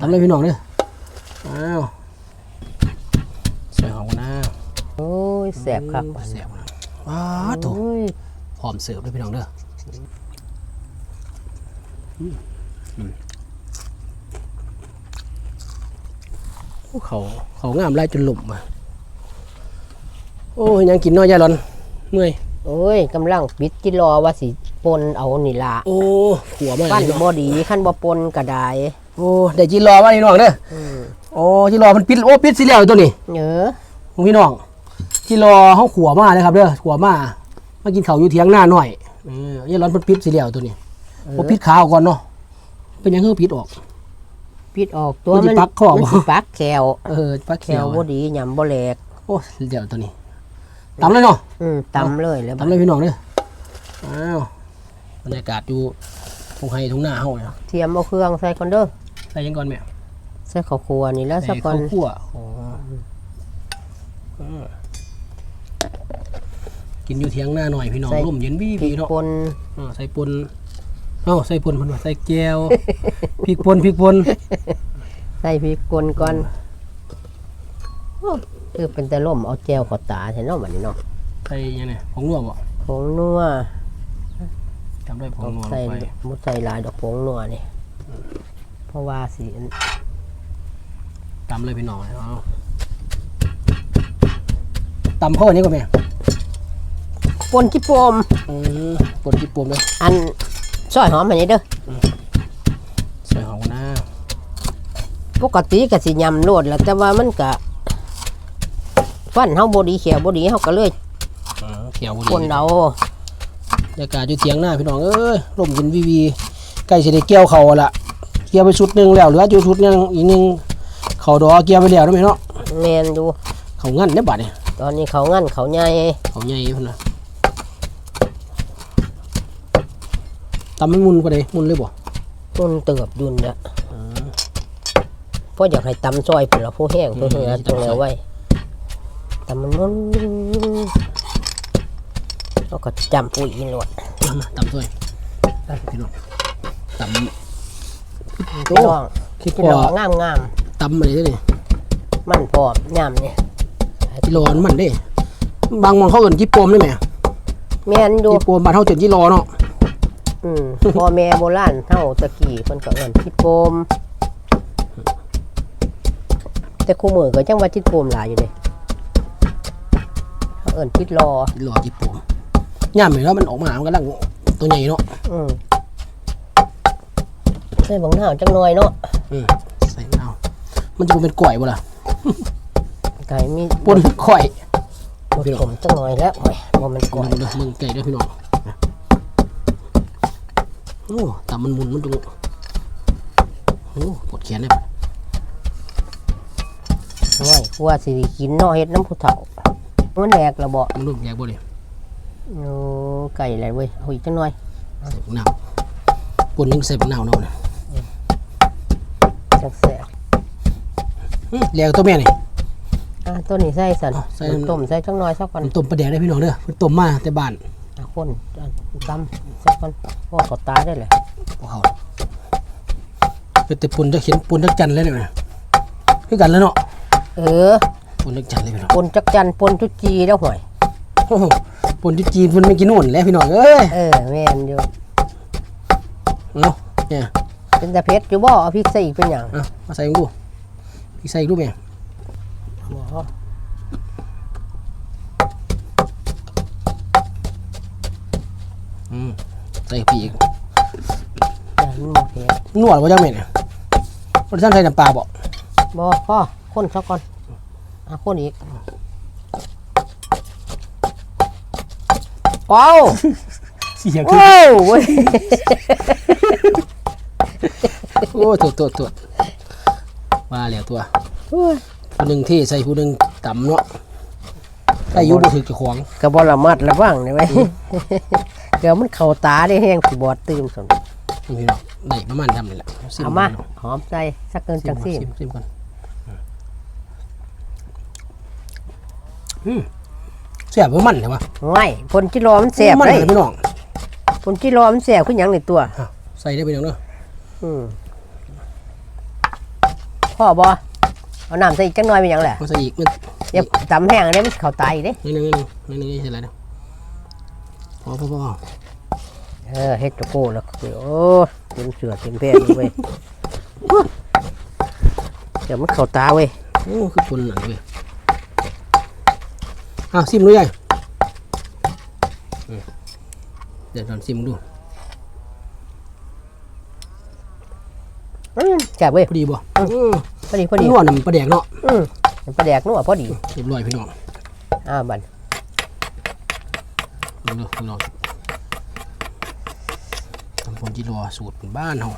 ทำเลยพี่น้องเด้ออ้าวใส่หอมกันนะโอ้ยแสบคักปานแซ่บนะว้าวโถูโอ้ยหอมเสิร์ฟด้วยพี่น้องเด้ออืมอืมโอ้เขาเขางามไล่จนหลุมอะโอ้ยยังกินน้อยยายร้อนเมื่อยโอ้ยกำลังปิดจิรอว่าสิปนเอานี่ล่ะโอ้หัวมากปั้นเลยเนาะบ่ดีคันบ่ปนก็ได้ โอ้ได้จีรอมาพี่น้องเด้ออืมโอ้จีรอมันปิดโอ้ปิดสิแล้วตัวนี้เนอพี่น้องจีรอเฮาขัวมาเลยครับเด้อขัวมามากินข้าวอยู่เถียงหน้าหน่อยเออยายร้อนเพิ่นปิดสิแล้วตัวนี้บ่ปิดขาวก่อนเนาะเป็นหยังคือปิดออกปิดออกตัวมันสิมันปักคอบ่มันสิปักแขวเออปลาแขเขียววบ่ดียำบ่แหลกโอ้เดี๋ยวตัวนี้ตำเลยเนาะอืมตำเลยแล้วตำเลยพี่น้องเด้ออ้าวบรรยากาศอยู่ทุ่งไห้ทุ่งนาเฮาเนี่ยเทียมเอาเครื่องใส่ก่อนเด้อใส่ยังก่อนแม่ใส่ข้าวคั่วนี่แล้วใส่ซะก่อข้านวคั่วอ๋ออืมกินอยู่เถียงหน้าหน่อยพี่น้องร่มเย็นบี้พริพี่กเนาะป่นอ่าใส่ปนเอ้าใส่ปนเพิ่นว่าใส่แก้วพริกปนพริกปนใส่พริกป่นก่อนโอ้คือเป็นแต่ล่มเอาแจวเขอตาใช่เนาะบัดนี้เนาะใส่ยังไงผงนัวบ่ผงนัวจำได้ผงต้องนัวลใส่งไปมุดใส่หลายดอกผงนัวนี่ เพราะว่าสิตำเลยพี่น้องเอาตำเข้าอันนี้ก่อนแม่ปนจิโปมอืมปนที่ปมเลยอันซอยหอมอันนี้เด้อใส่หอมกันนะปกติก็สิยำโลดแหล้วแต่ว่ามันก็ฟันเฮาบ่ดีเขียวบ่ดีเฮาก็เลยอ่าเขียวบุปนรีเอาบรรยากาศอยู่เถียงหน้าพี่น้องเอ้ยร่มเย็นวีวีใกล้สิได้เกี่ยวเขาละ เกี่ยวไปชุดหนึงแล้วเหลืออยู่ชุดหนึงอีกหนึงเขาดอเกี่ยวไปแล้วได้ไหมเนาะแม่นอยู่เขางั้นได้อบัดเนี่ยตอนนี้เขางั้นเขาใหญ่เขาใหญ่พุ่นนะตำไม่มุนก็ได้มุนเลยบ่ต้นเติบยุ่นเด้อเพราะอยากให้ตำซอยเพิ่นละผู้แห้งเพิ่นหาตรงแล้วไว้ตำมันมันแล้วก็จำปุ๋ยนี่โลดมามาตำด้วยพี่น้องตำ พี่น้องคิดพี่ว่าน้องงามงามตำอะไรได้นี่ๆมันพร้อมยำนี่กิโลมันเด้ บางหมองเขาเอิ้นกี่ปมได้ไหมแม่นอยู่กี่ปมบ้านเฮาเจนกิโลเนาะอืมพ่อแม่โบราณเท่าตะกี้เพิ่นก็เอิ้นจิตโปมแต่คู่มือก็จังว่าจิตโปมหลายอยู่เด้เขาเอิ้นจิตรอกิโลกี่ปมย่ามอยู่แล้วมันออกมามันกำลังตัวใหญ่เนาะอืม ใส่บังหน้าวจังหน่อยเนาะอืมใส่มะนาวมันจะบ่เป็นก่อยบ่ล่ะไก่มีปนข่อยบดผมจังหน่อยแล้วโอ้ยบ่มันก่ก่ออยยเด้อมึงไก่เด้อพี่น้องโอ้ตำมันมุนมันตรงโอ้ปวดแขนเลยโอ้ยกลัว่าสิได้กินเนาะเฮ็ดน้ำผู้เฒ่ามันแหลกแล้วบ่มันรูปแยกบ่เลยโอ้ไก่อะไรเว้ยเอาอีกจังหน่อยใส่มะนาวปนนึงใส่มะนาวเนาะนะ จังแซ่บอื้อแลกตัวแม่นี่ อะตัวนี้ใส่สั่นอ๋อใส่ต้มใส่จังหน่อยซะก่อนมันต้มปลาแดงได้พี่น้องเด้อมันต้มมาแต่บ้านอะคนอะตำสักคนพ่อขอตาได้เลยพวกเขาเป็นแต่ปนจะเขียนปนจักจันเลยเนี่ยคือกันแล้วเนาะเออปนจักจันเลยพี่น้องปนจักจันปนจุจีแล้วห่วย โอ้โหปนที่จีนมันไม่กินโน่นแล้วพี่น้องเอ้ยเออแม่นอยู่เนาะเนี่ย เป็นตะเพ็ดอยู่บ่เอาพริกใส่อีกเป็นหยังเอามาใส่ดูพี่ใส่ดูแม่บ่อืมใส่พี่อีกยันบ่เผ็ดนวดว่าจังแม่เนี่ยคนท่านใส่น้ำปลาบ่บ่พ่อคนซะก่อนอะคนอีกว้าวเสียงคือว้าวเว้ย โอ้ตัวตัวตัวมาแล้วตัวผู้หนึ่งที่ใส่ผู้หนึ่งต่ำเนาะใส่อยูบ่ถือเจะขวางก็บ่ละมัดระวังนี่ไว้ยเดี๋ยวมันเข้าตาได้แห้งสิบอดตื่มสนนี่พี่น้องได้ประมาณทำนี่แหละซิเอามาพี่น้องหอมใจสักเกินจังสิซิมซิมก่อนอืมเสียบว่ามันเหรอวะง่ายผลจิรอมันแสบมันเลเลยยพี่น้องผลจิรอมันแสบขึ้นอหยังในตัวอ้าวใส่ได้ไปน้องเนาะอืม พ่อบ่เอาน้ำใส่อีกจังหน่อยเป็นหยังแหละมาใส่อีกมันอย่าตำแห้งได้มันเข้าตายเด้นิดนึงนิดนึงนิดนึงนี่ใส่อะไรนะพอพอพอเออเฮ็ดตะโก้แล้วโอ้เต็มเสือเต็มแพร่เว้ยเดี๋ยวมันเข้าตาเว้ยโอ้คือคนหนังเว้ยอ้าวซิมดูใหญ่อืมเดี๋ยวลองซิมดู อืม แซ่บเว้ยพอดีบ่พอดีพพออดีดีนวดน่ะมันประแดกเนาะอืมเป็นปลาแดกนัวพอดีเรียบร้อยพี่น้องอ่าบันดูดูพี่น้องทำคนที่รอสูตรเป็นบ้านเฮา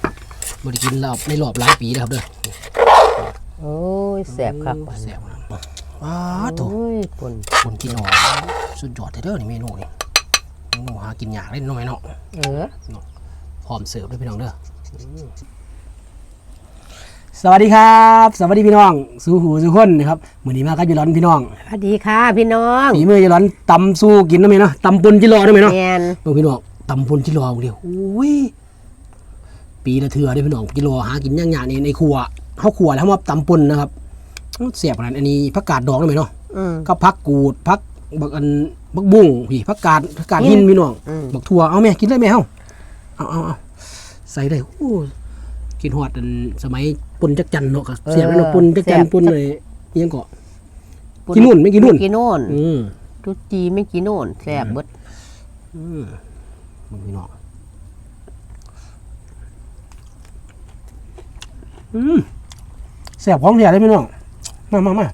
บ่ได้กินรอบในรอบหลายปีแล้วครับเด้อโอ้ยแซ่บคักบันแซ่บนะว้าโถโอ้ยปนคนที่รอสุดยอดเด้อนี่เมนูนี่เมนูหากินยากเล่นน้อยเนาะเออพร้อมเสิร์ฟด้วยพี่น้องเด้ออ สวัสดีครับ สวัสดีพี่น้องสู่หูสู่คนนะครับมื้อนี้มากับยายร้อนพี่น้องสวัสดีค่ะพี่น้องฝีมือยายร้อนตำสู้กินนะแม่เนาะตำปนจิรอได้ไหมเนาะแมนเบิ่งพี่น้องตำปนจิรอเดียวอุ้ยปีละเทื่อได้อพี่น้องจิรอหากินย่างๆนี่ในครัวเฮาครัวแล้วเฮามาตำปนนะครับเสียบขนาดอันนี้ผักกาดดอกได้ไหมเนาะอืมก็ผักกูดผักบักอันบักบุ้งพี่ผักกาดผักกาดหินพี่น้องอืมบักทั่วเอาแม่กินได้ไหมเฮาเอาเอาเอาใส่ได้โอ้ กินฮอดอันสมัยปนจักจันเนาะก็เสียบแล้วเนาะปนจักจันปนเลยอิหยังเกาะกินนู่นไม่กินนู่นกินนู่นอืมจุจีไม่กินนู่นแซ่บเบิดอืมมึงพี่น้องอืมแสบของเดียเลยพี่น้องมามามา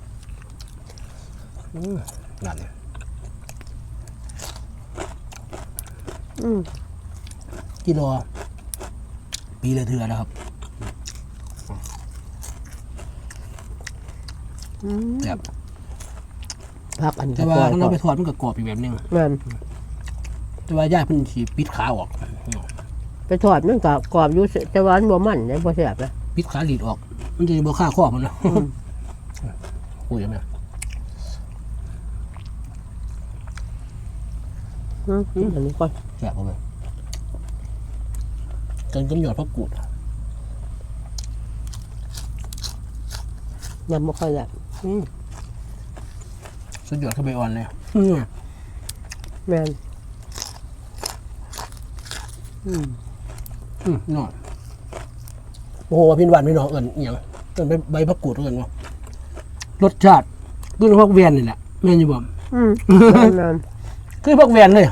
อืมนั่นเนี่ยอืมกิโลปีละเทือนะครับ อืมแสบพักอันแต่ว่าถ้าเราไปทอดมันก็กรอบอีกแบบหนึงแม่นแต่ว่าย่าเพิ่นสีปิดขาออกไปทอดมันก็กรอบอยู่แต่ว่ามันบ่มันได้บ่แซ่บนะปิดขาหลีดออก มันจะบ่ฆ่าข้อมันนะคุยกันไหมอืมกินอันนี้ก่อนแสบเข้าไปจนกำหยอดพระกูด ยำบ่ค่อยแซ่บอืมสุดยอดเข้าไปอ่อนเลยอืมแม่นอืมอืมนอนโอ้โหว่าพินหวานพี่น้องเอิญอหย่างเอิญใบใบพระกูดเอิญว่ารสชาติคือพวกเวียนนี่แหละแม่นอยู่บ่อืมแม่นแม่นคือพวกเวียนเลย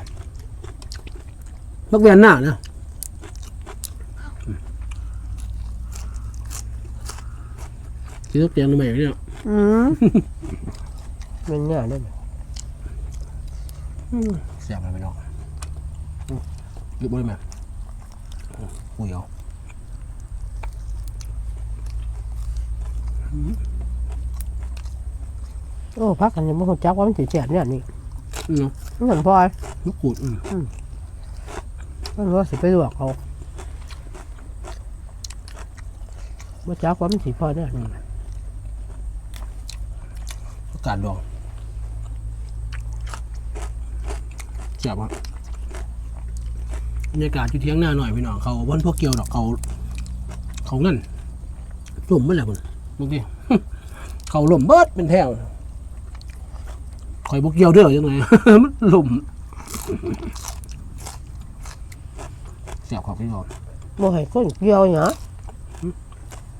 พวกเวียนหน้านะ กินลูกเตียงทำไมเนี่ยอืมแม่นเนี่ยเด้อเสียบมันไปน้องอืมหยุดบ่ได้ไหมอืมอุ้ยเอาโอ้พักกันยังบ่ฮู้จักว่ามันสิแซ่บเนี่ยนี่อืมเนาะมันพอลูกกูดอืมมันว่าสิไปลวกเอาบ่จักว่ามันสิพอเนี่ยนี่อากาศดองเสียบอะบรรยากาศอยู่เที่ยงหน้าหน่อยพี่น้องเขาวันพวกเกี่ยวดอกเขาเขางั้นล่มเมื่อไหร่พุ่นมึงดิเขาล่มเบิดเป็นแถวคอยบกเกี่ยวเด้อจังไงมันล่มเสียบครับพี่น้องบ่ให้คนเกี่ยวหยัง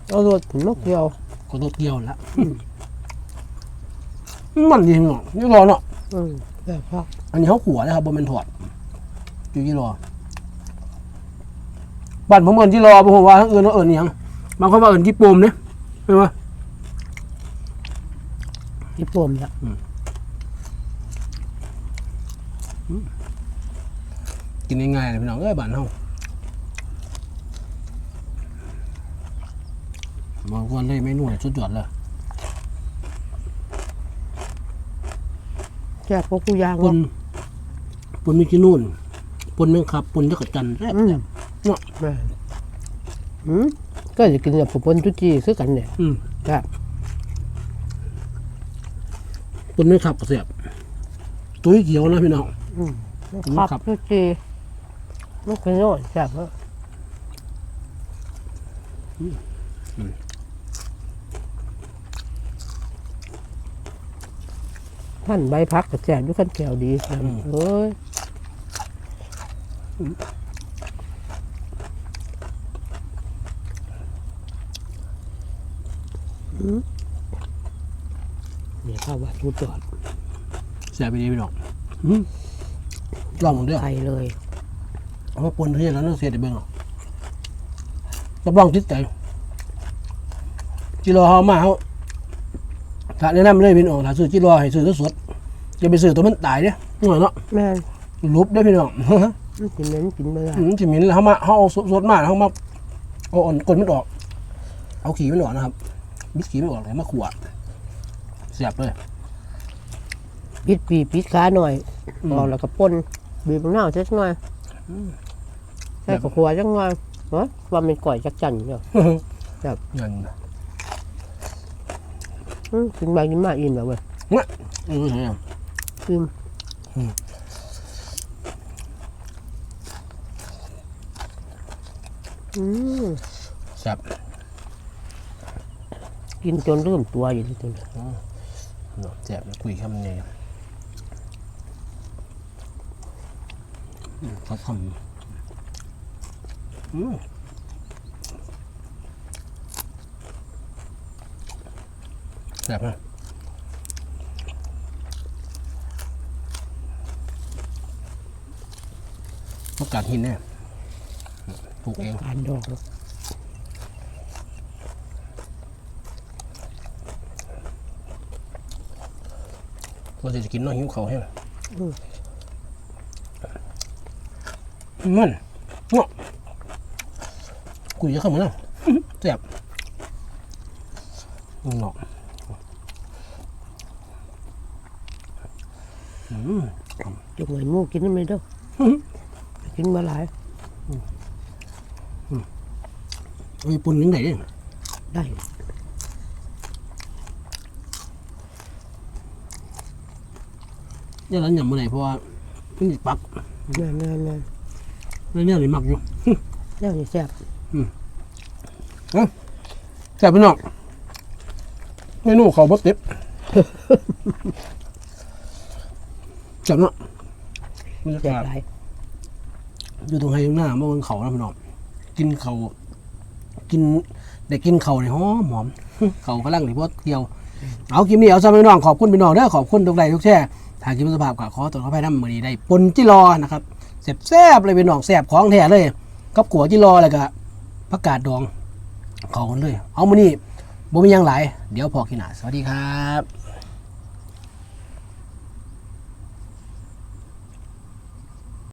เอารถถึงมาเกี่ยวขอโทษเกี่ยวละ มันดีเนาะนี่รอเนาะอืมแบบพักอันนี้เขาขัวนะครับบนเป็นถอดอยู่ที่รอบ้านผมเอินที่รอผมว่าทั้งเอินว่าเอินอิหยังบางคนว่าเอินที่ปุ่มเนี่ยใช่ไหมที่ปมละกินง่ายๆเลยพี่น้องเอ้ยบ้านเฮาบางคนเลยเมนูเนี่ยสุดยอดเลย แซ่บกว่ากูยางปนเนาะปนมีกินนู่นปนแมงคับปนจักรจันทร์แซ่บอืมเนาะแม่นอืมก็จะกินกับปนจุจีคือกันเนี่ยอืมครับปนแมงคับก็แซ่บตุ้ยเขียวนะพี่น้องอืมคครัรับบจุจีมันเป็นโน่นแซ่บเนาะ ท่านใบพักกับแจกด้วยขั้นแก้วดีนะเอ้ยอืมเนี่ยข้าววัดทุจอดแซ่บไปดีพี่น้องอืมลองผมด้วยไข่เลยเอามาปนเทียนแล้วนั่งเสียดเบิ่งหรอกรับรองติดใจจิรอเฮามาเฮา ถ้าแนะนำเลยพี่น้องถ้าซื้อจิรอให้ซื้อสดๆอย่าไปซื้อตัวมันตายเด้หน่อยเนาะแม่นรูปได้อพี่น้องมันกินเหม็นกินเบื่ออืมจิมินแล้วเขามาเขาเอาสดๆมาแล้วเขามาเอาอ่อนกลนมันออก เอาขี้มันออกนะครับบิดขี้มันออกเลยมาขวดเสียบเลย ปิดปีปิดขาหน่อยอืมออกแล้วก็ป่นบีบมะนาวสักหน่อยใส่กับขัวจังหน่อยเฮ้ยว่ามันก่อยจักจันเนาะ ครับ เงิน อืมกินไปกินมาอิ่มแล้วเว้ยเออใช่ไหมอิ่มอืมอืมเสียบกินจนเริ่มตัวอยู่ที่ตัวนี้เนาะเสียบแล้วคุยคำนี้อืมเขาคำอืม เสียบนะเขากัดหินแน่ปลูกเองการดอกเราจะกินน้อยหิวเขาวให้มันเนาะกุยจะเข้ามาแล้วเจ็บเนาะอืม จุกหน่อยหมูกินได้ไหมเด้อกินมาหลายไอ้ปุ่นยังไงเนี่ยได้เนี่ยร้านยำเมื่อไหร่เพราะว่ามันติดปักแน่นแน่นแน่นแล้วเนี่ยเลยมักอยู่แน่นี่แซ่บอืมแซ่บพี่น้องเมนูเขาบดเต็บ แซ่บเนาะบรรยาแซ่บกาศหลายอยู่ตรงไฮตรงหน้าเมื่อวันเขานะพี่น้องกินเขาวกินได้กินเขาวในหอมหอมเขากำลังในพวกเกี่ยว เอาคลิปนี้เอาซะพี่น้องขอบคุณพี่น้องเด้อขอบคุณทุกไลค์ทุกแชร์ทางคลิปสภาพกับขอตัวเข้าไปน้ำมือนี้ได้ปนจิรอนะครับแซ่บๆเลยพี่น้องแซ่บของแท้เลยกับขัวจิรอแล้วก็ผักกาดดองเขาคนเลย เอามือนี้บ่มีหยังหลาย เดี๋ยวพอกินหนาสวัสดีครับ